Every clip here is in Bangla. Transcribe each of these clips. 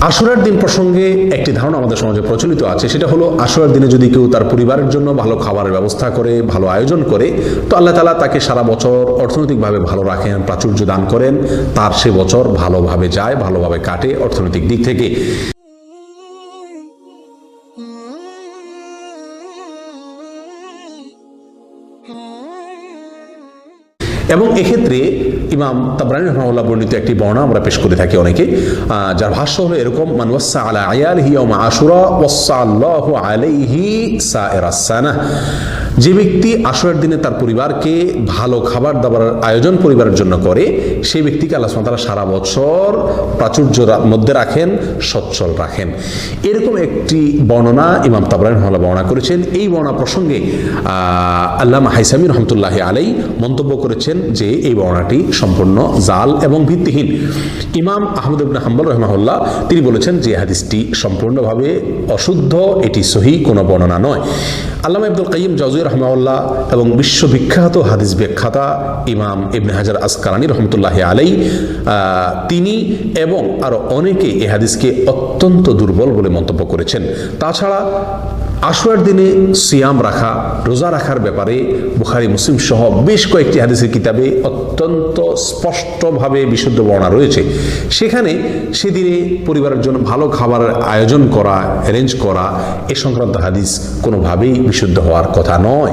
আশুরার দিন প্রসঙ্গে একটি ধারণা আমাদের সমাজে প্রচলিত আছে। সেটা হলো, আশুরার দিনে যদি কেউ তার পরিবারের জন্য ভালো খাবারের ব্যবস্থা করে, ভালো আয়োজন করে, তো আল্লাহ তালা তাকে সারা বছর অর্থনৈতিকভাবে ভালো রাখেন, প্রাচুর্য দান করেন। তার সে বছর ভালোভাবে যায়, ভালোভাবে কাটে অর্থনৈতিক দিক থেকে। এবং এক্ষেত্রে ইমাম তাবরানি রহমাউল্লাহ বর্ণিত একটি বর্ণনা আমরা পেশ করে থাকি অনেকে যার ভাষ্য হলো এরকম মানওয়াসা আলা আয়ালিহি ইয়াউমা আশুরা ওয়াসা আল্লাহু আলাইহি সানাহ যে ব্যক্তি আশুরার দিনে তার পরিবারকে ভালো খাবার দাবার আয়োজন পরিবারের জন্য করে সেই ব্যক্তিকে আল্লাহ তাআলা সারা বছর প্রাচুর্য মধ্যে রাখেন সচ্ছল রাখেন। এরকম একটি বর্ণনা ইমাম তাবরানি রহমাউল্লাহ বর্ণনা করেছেন। এই বর্ণনা প্রসঙ্গে আহ, আল্লামা হাইসামি রহমতুল্লাহ আলাই মন্তব্য করেছেন যে এই বর্ণনাটি সম্পূর্ণ জাল এবং ভিত্তিহীন। ইমাম আহমদ ইবনে হাম্বল রহমাহুল্লাহ, তিনি বলেছেন যে হাদিসটি সম্পূর্ণভাবে অশুদ্ধ, এটি সহি কোনো বর্ণনা নয়। আল্লামা আব্দুল কাইম জাজুই রহমাউল্লাহ এবং বিশ্ববিখ্যাত হাদিস ব্যাখ্যাতা ইমাম ইবনে হাজার আসকারানি রহমতুল্লাহ আলাই তিনি এবং আরও অনেকে এই হাদিসকে অত্যন্ত দুর্বল বলে মন্তব্য করেছেন। তাছাড়া আশুয়ার দিনে সিয়াম রাখা, রোজা রাখার ব্যাপারে বুখারি, মুসলিম সহ বেশ কয়েকটি হাদিসের কিতাবে অত্যন্ত স্পষ্টভাবে বিশুদ্ধ বর্ণনা রয়েছে। সেখানে সেদিনে পরিবারের জন্য ভালো খাবারের আয়োজন করা অ্যারেঞ্জ করা, এ সংক্রান্ত হাদিস কোনোভাবেই বিশুদ্ধ হওয়ার কথা নয়।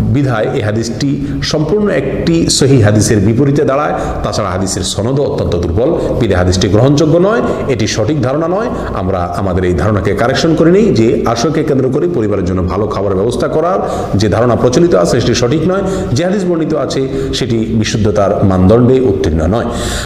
বিধায় এই হাদিসটি সম্পূর্ণ একটি সহি হাদিসের বিপরীতে দাঁড়ায়। তাছাড়া হাদিসের সনদও অত্যন্ত দুর্বল। বিধে হাদিসটি গ্রহণযোগ্য নয়। এটি সঠিক ধারণা নয়। আমরা আমাদের এই ধারণাকে কারেকশন করে নিই যে আশয়কে কেন্দ্র করে পরিবারের জন্য ভালো খাবার ব্যবস্থা করার যে ধারণা প্রচলিত আছে, সেটি সঠিক নয়। যে হাদিস বর্ণিত আছে, সেটি বিশুদ্ধতার মানদণ্ডে উত্তীর্ণ নয়।